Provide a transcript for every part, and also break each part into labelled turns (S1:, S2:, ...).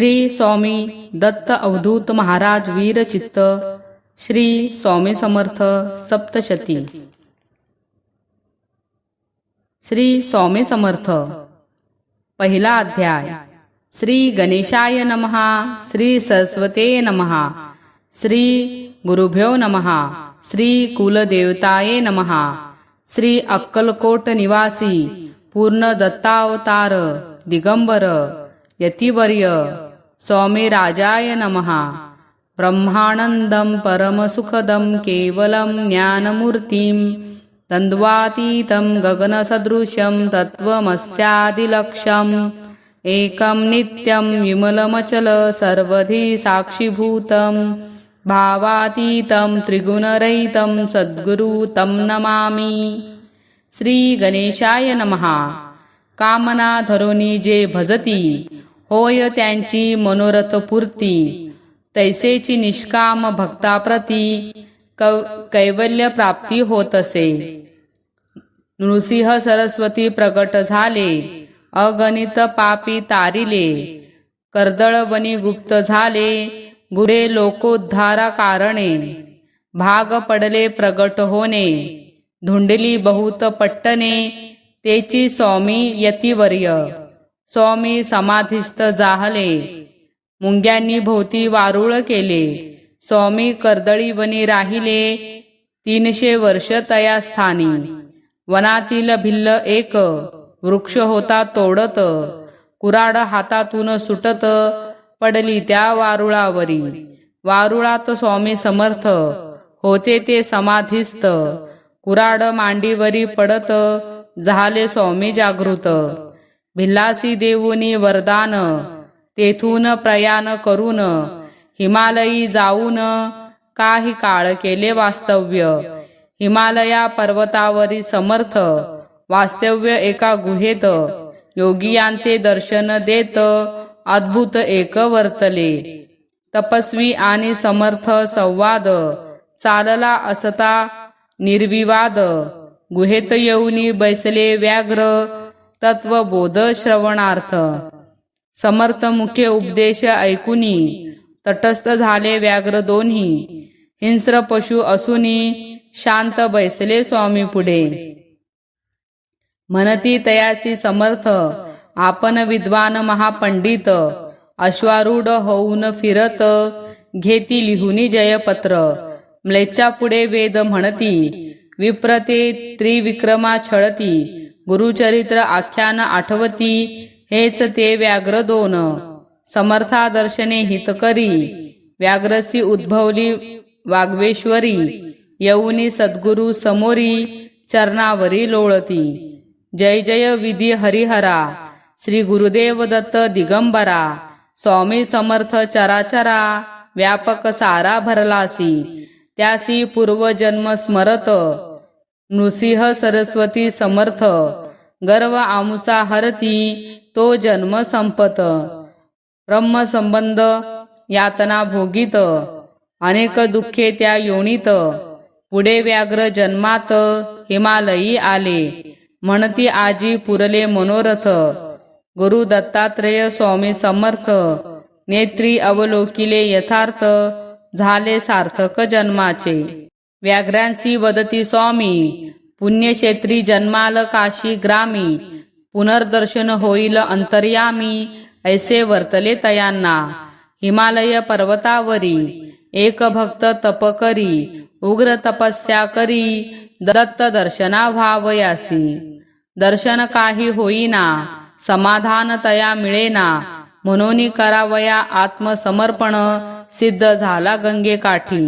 S1: श्री स्वामी दत्त अवधूत महाराज वीरचित्त श्री स्वामी समर्थ सप्तशती. श्री स्वामी समर्थ. पहिला अध्याय. श्री गणेशाय नमहा श्री सरस्वते नमहा श्री गुरुभ्यो नमहा श्री कुलदेवताये नमहा श्री अक्कलकोट निवासी पूर्ण दत्तावतार दिगंबर यतिवर्य स्वामी राजाय नमहा ब्रह्मानन्दं परमसुखदं केवलं ज्ञानमूर्तिं द्वन्द्वातीतं गगनसदृशं तत्त्वमस्यादिलक्ष्यम् एकं नित्यं विमलमचल सर्वधि साक्षिभूतं भावातीतं त्रिगुणरहितं सद्गुरु तं नमामि. श्रीगणेशाय नमः. कामना धरोनी जे भजती होय त्यांची मनोरथ पूर्ती. तैसेची निष्काम भक्ताप्रती कव कैवल्य प्राप्ती होत असे. नृसिंह सरस्वती प्रगट झाले. अगणित पापी तारिले. कर्दळवनी गुप्त झाले. गुरे लोकोद्धारा कारणे. भाग पडले प्रगट होणे. धुंडली बहुत पट्टने तेची स्वामी यतिवर्य. स्वामी समाधिस्थ जाहले. मुंग्यांनी भोवती वारुळ केले. स्वामी कर्दळी वनी राहिले. तीनशे वर्ष तया स्थानी. वनातील भिल्ल एक. वृक्ष होता तोडत. कुराड हातातून सुटत. पडली त्या वारुळावरी. वारुळात स्वामी समर्थ. होते ते समाधिस्थ. कुराड मांडीवरी पडत. झाले स्वामी जागृत. भिल्लासी देऊनी वरदान तेथून प्रयाण करून हिमालयी जाऊन काही काळ केले वास्तव्य. हिमालया पर्वतावरी समर्थ वास्तव्य एका गुहेत योगियांते दर्शन देत अद्भुत एक वर्तले. तपस्वी आणि समर्थ संवाद चालला असता निर्विवाद. गुहेत येऊनी बैसले व्याघ्र तत्वबोध श्रवणार्थ. समर्थ मुख्य उपदेश ऐकुनी तटस्थ झाले व्याघ्र दोन्ही. हिंस्र पशु असूनी शांत बैसले स्वामी पुढे. म्हणती तयासी समर्थ आपण विद्वान महापंडित अश्वारूढ होऊन फिरत घेती लिहुनी जयपत्र. म्लेच्छा पुढे वेद म्हणती विप्रते त्रिविक्रमा छळती गुरुचरित्र आख्यान आठवती हेच ते व्याघ्र दोन. समर्था दर्शने हितकरी व्याघ्रसी उद्भवली वाग्वेश्वरी यवनी सद्गुरु समोरी चरणावरी लोळती. जय जय विधी हरिहरा श्री गुरुदेव दत्त दिगंबरा स्वामी समर्थ चराचरा व्यापक सारा भरलासी त्यासी पूर्वजन्म स्मरत नृसिंह सरस्वती समर्थ गर्व आमुसा हरती तो जन्म संपत. ब्रह्म संबंध यातना भोगीत अनेक दुःखे त्या योनीत. पुढे व्याघ्र जन्मात हिमालयी आले. म्हणती आजी पुरले मनोरथ. गुरु दत्तात्रेय स्वामी समर्थ. नेत्री अवलोकिले यथार्थ. झाले सार्थक जन्माचे. व्याघ्रांसी वदती स्वामी पुण्यक्षेत्री जन्माल काशी ग्रामी पुनर्दर्शन होईल अंतर्यामी ऐसे वर्तले तयांना. हिमालय पर्वतावरी एक भक्त तप करी उग्र तपस्या करी दत्त दर्शना व्हावयासी दर्शन काही होईना समाधान तया मिळेना म्हणून करावया आत्मसमर्पण सिद्ध झाला गंगे काठी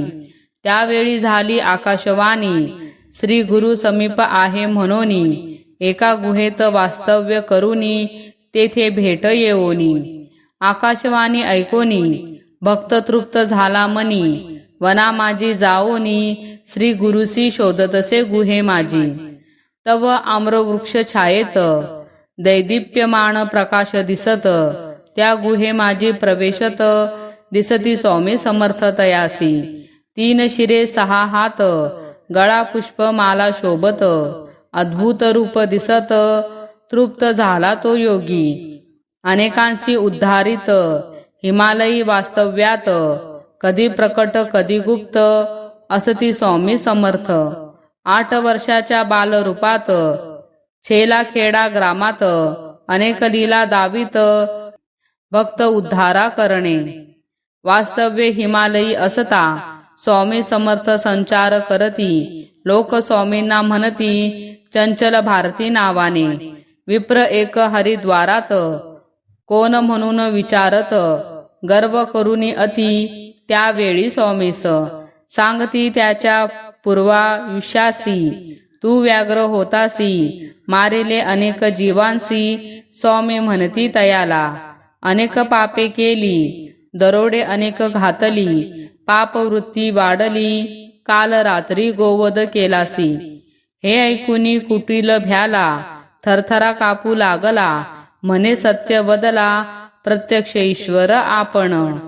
S1: त्यावेळी झाली आकाशवाणी. श्री गुरु समीप आहे म्हणून. एका गुहेत वास्तव्य करुनी तेथे भेट येऊनी. आकाशवाणी ऐकोनी भक्त तृप्त झाला मनी. वना माझी जाओनी श्री गुरुसी शोधतसे गुहे माझी. तव आम्रवृक्ष छायेत दैदिप्यमान प्रकाश दिसत त्या गुहे माझी प्रवेशत दिसती स्वामी समर्थ तयासी तीन शिरे सहा हात गळा पुष्प माला शोभत अद्भुत रूप दिसत तृप्त झाला तो योगी. अनेकांशी उद्धारित हिमालयी वास्तव्यात कधी प्रकट कधी गुप्त असती स्वामी समर्थ. आठ वर्षाच्या बालरूपात छेला खेडा ग्रामात अनेक लीला दावीत भक्त उद्धारा करणे. वास्तव्य हिमालयी असता स्वामी समर्थ संचार करती. लोक स्वामींना म्हणती चंचल भारती नावाने. विप्र एक हरिद्वारात. कोण म्हणून विचारत गर्व करुनी अति त्यावेळी स्वामीस. सांगती त्याच्या पूर्वायुष्यासी. तू व्याघ्र होतासी मारिले अनेक जीवांसी स्वामी म्हणती तयाला. अनेक पापे केली दरोडे अनेक घातली पापवृत्ती वाढली काल रात्री गोवध केलासी. हे ऐकुनी कुटील भ्याला थरथरा कापू लागला म्हणे सत्य बदला प्रत्यक्ष ईश्वर आपण.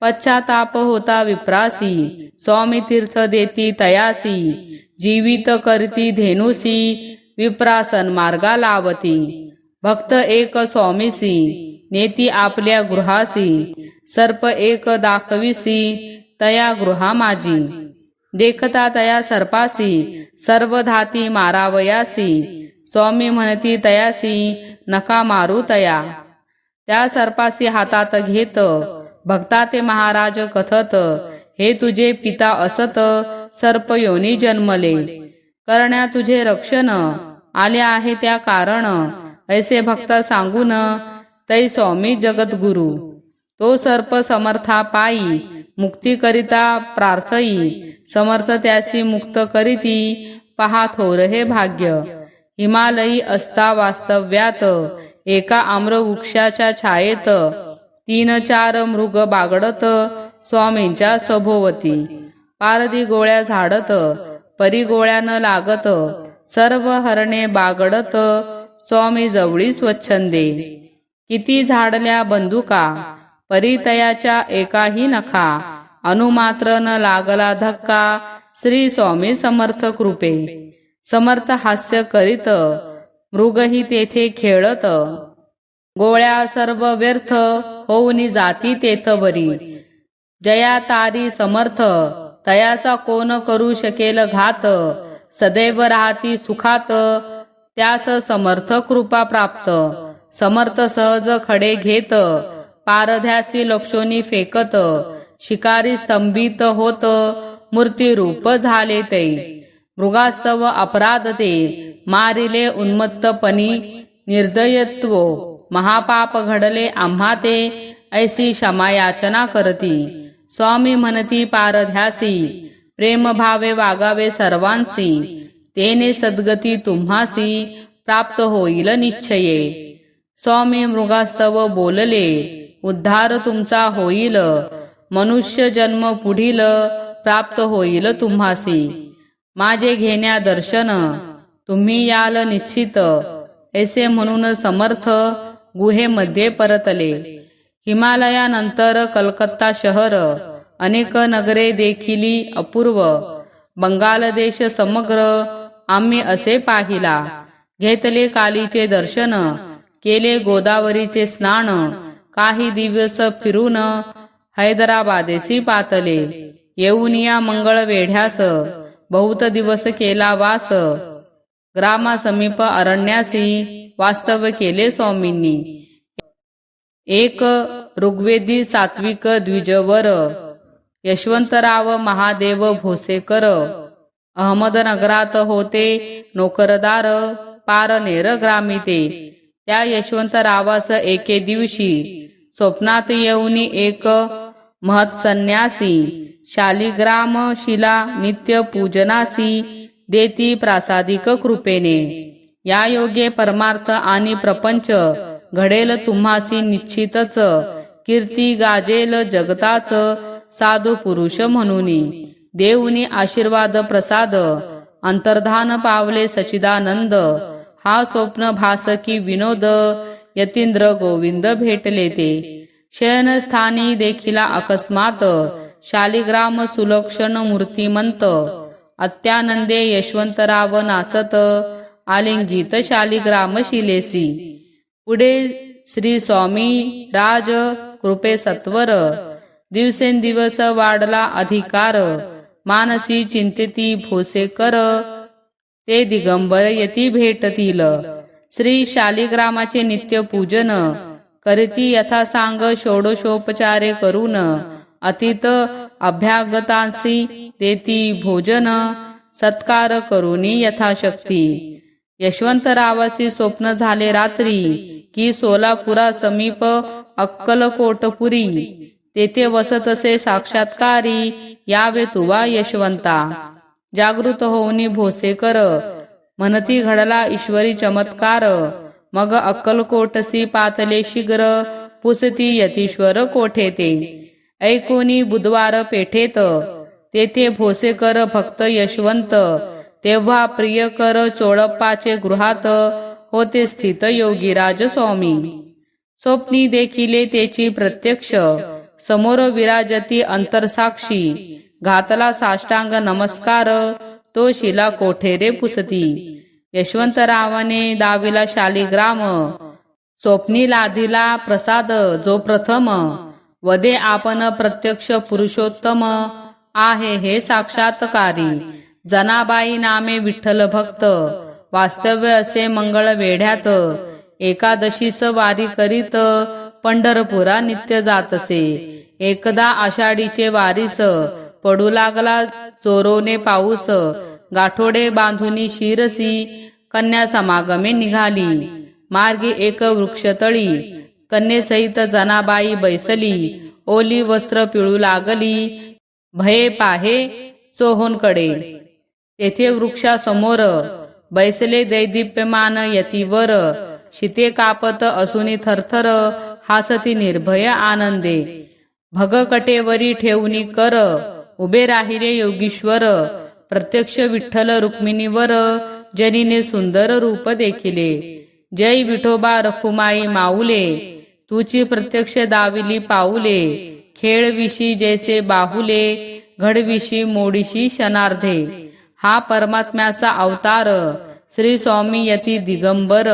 S1: पश्चाताप होता विप्रासी स्वामी तीर्थ देती तयासी जीवित करती धेनुसी विप्रासन मार्गा लावती. भक्त एक स्वामीसी नेती आपल्या गृहासी सर्प एक दाखविसी तया गृहा माझी देखता तया सर्पासी सर्व धाती मारावयासी. स्वामी म्हणती तयासी नका मारू तया. त्या सर्पासी हातात घेत भक्ता ते महाराज कथत हे तुझे पिता असत सर्प योनी जन्मले. करण्या तुझे रक्षण आले आहे त्या कारण. ऐसे भक्त सांगून तै स्वामी जगद्गुरु. तो सर्प समर्था पायी मुक्ती करिता प्रार्थई समर्थ त्यासी मुक्त करीती पहा थोर हे भाग्य. हिमालयी असता वास्तव्यात एका आम्रवृक्षाच्या छायेत तीन चार मृग बागडत स्वामींच्या सभोवती. पारदी गोळ्या झाडत परी गोळ्या न लागत सर्व हरणे बागडत स्वामी जवळी स्वच्छंदे. किती झाडल्या बंदुका परितयाच्या एकाही नखा. अनुमात्र न लागला धक्का. श्री स्वामी समर्थ कृपे. समर्थ हास्य करीत. मृगही तेथे खेळत. गोळ्या सर्व व्यर्थ. होऊनी जाती तेथ बरी. जया तारी समर्थ. तयाचा कोण करू शकेल घात? सदैव राहती सुखात. त्यास समर्थ कृपा प्राप्त. समर्थ सहज खडे घेत. पारध्यासी लक्षोनी फेकत शिकारी स्तंभित होत मूर्ती रूप झाले ते. मृगास्तव अपराध ते मारिले उन्मत्तपणी निर्दयत्व. महापाप घडले आम्हा ते ऐसी क्षमायाचना करती. स्वामी म्हणती पारध्यासी प्रेमभावे वागावे सर्वांसी तेने सद्गती तुम्हासी प्राप्त होईल निश्चये. स्वामी मृगास्तव बोलले उद्धार तुमचा होईल. मनुष्य जन्म पुढील प्राप्त होईल तुम्हासी. माझे घेण्या दर्शन तुम्ही याल निश्चित. ऐसे म्हणून समर्थ गुहेमध्ये परतले. हिमालयानंतर कलकत्ता शहर अनेक नगरे देखिली अपूर्व. बंगाल देश समग्र आम्ही असे पाहिला. घेतले कालीचे दर्शन केले गोदावरीचे स्नान काही दिवस फिरून हैदराबादेसी पातले. येऊन या मंगळ वेढ्यास बहुत दिवस केला वास. ग्रामासमीप अरण्यासी वास्तव्य केले स्वामींनी. एक ऋग्वेदी सात्विक द्विजवर यशवंतराव महादेव भोसेकर अहमदनगरात होते नोकरदार पारनेर ग्रामीते. त्या यशवंतरावास एके दिवशी स्वप्नात येऊन एक महत्सन्यासी शालिग्राम शिला नित्य पूजनासी देती प्रासादिक कृपेने. या योगे परमार्थ आणि प्रपंच घडेल तुम्हासी निश्चितच कीर्ती गाजेल जगताच साधू पुरुष म्हणून. देऊनी आशीर्वाद प्रसाद अंतर्धान पावले सचिदानंद हा स्वप्न भास की विनोद यतींद्र गोविंद भेटले ते. शयनस्थानी देखिला अकस्मात शालिग्राम सुलक्षण मूर्तिमंत अत्यानंदे यशवंतराव नाचत आलिंगित शालिग्राम शिलेसी. पुढे श्री स्वामी राज कृपे सत्वर दिवसेंदिवस वाढला अधिकार मानसी चिंतेती भोसेकर ते दिगंबर यती भेटतील. श्री शालिग्रामाचे नित्य पूजन करीती यथा सांग षोडशोपचारे करून. अतीत अभ्यागतांसी देती भोजन सत्कार करुनी यथाशक्ती. यशवंतरावासी स्वप्न झाले रात्री की सोलापुरा समीप अक्कलकोटपुरी. तेथे वसत असे साक्षात्कारी यावे तुवा यशवंता. जागृत होऊनी भोसेकर म्हणती घडला ईश्वरी चमत्कार. मग अक्कलकोटसी पातले शीघ्र. पुसती यतीश्वर कोठे ते? ऐकोनी बुधवार पेठेत. तेथे भोसेकर भक्त यशवंत. तेव्हा प्रियकर चोळप्पाचे गृहात. होते स्थित योगीराज स्वामी. स्वप्नी देखिले त्याची प्रत्यक्ष. समोर विराजती अंतरसाक्षी. घातला साष्टांग नमस्कार तो शिला कोठेरे पुसती. यशवंतरावाने दाविला शालिग्राम स्वप्नी लादिला प्रसाद जो प्रथम वदे आपण प्रत्यक्ष पुरुषोत्तम आहे हे साक्षात्कारी. जनाबाई नामे विठ्ठल भक्त वास्तव्य असे मंगळ वेढ्यात एकादशीस वारी करीत पंढरपुरा नित्य जातसे. एकदा आषाढीचे वारीस पडू लागला चोरोने पाऊस. गाठोडे बांधुनी शिरसी कन्या समागमे निघाली. मार्गी एक वृक्षतळी कन्येसहित जनाबाई बैसली. ओली वस्त्र पिळू लागली. भये पाहे चोहोनकडे तेथे वृक्षासमोर बैसले दैदिप्यमान यतीवर. शिते कापत असुनी थरथर हासती निर्भय आनंदे. भगकटेवरी ठेवणी कर. उभे राहिले योगीश्वर. प्रत्यक्ष विठ्ठल रुक्मिणीवर जनीने सुंदर रूप देखिले. जय विठोबा रखुमाई माऊले तुची प्रत्यक्ष दाविली पाऊले. खेळविशी जैसे बाहुले घडविशी मोडीशी शनार्धे. हा परमात्म्याचा अवतार श्री स्वामी यती दिगंबर.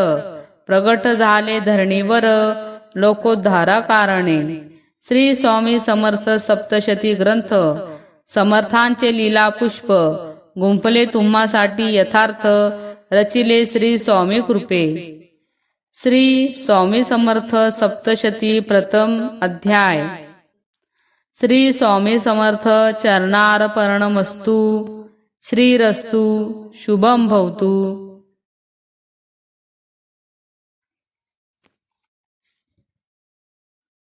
S1: प्रगट झाले धरणीवर लोकोद्धारा कारणे श्री स्वामी समर्थ सप्तशती ग्रंथ. समर्थांचे लीला पुष्प गुंफले तुम्हासाठी यथार्थ रचिले श्री स्वामी कृपे. श्री स्वामी समर्थ सप्तशती प्रथम अध्याय. श्री स्वामी समर्थ चरणार्पणमस्तु श्रीरस्तु शुभम भवतु.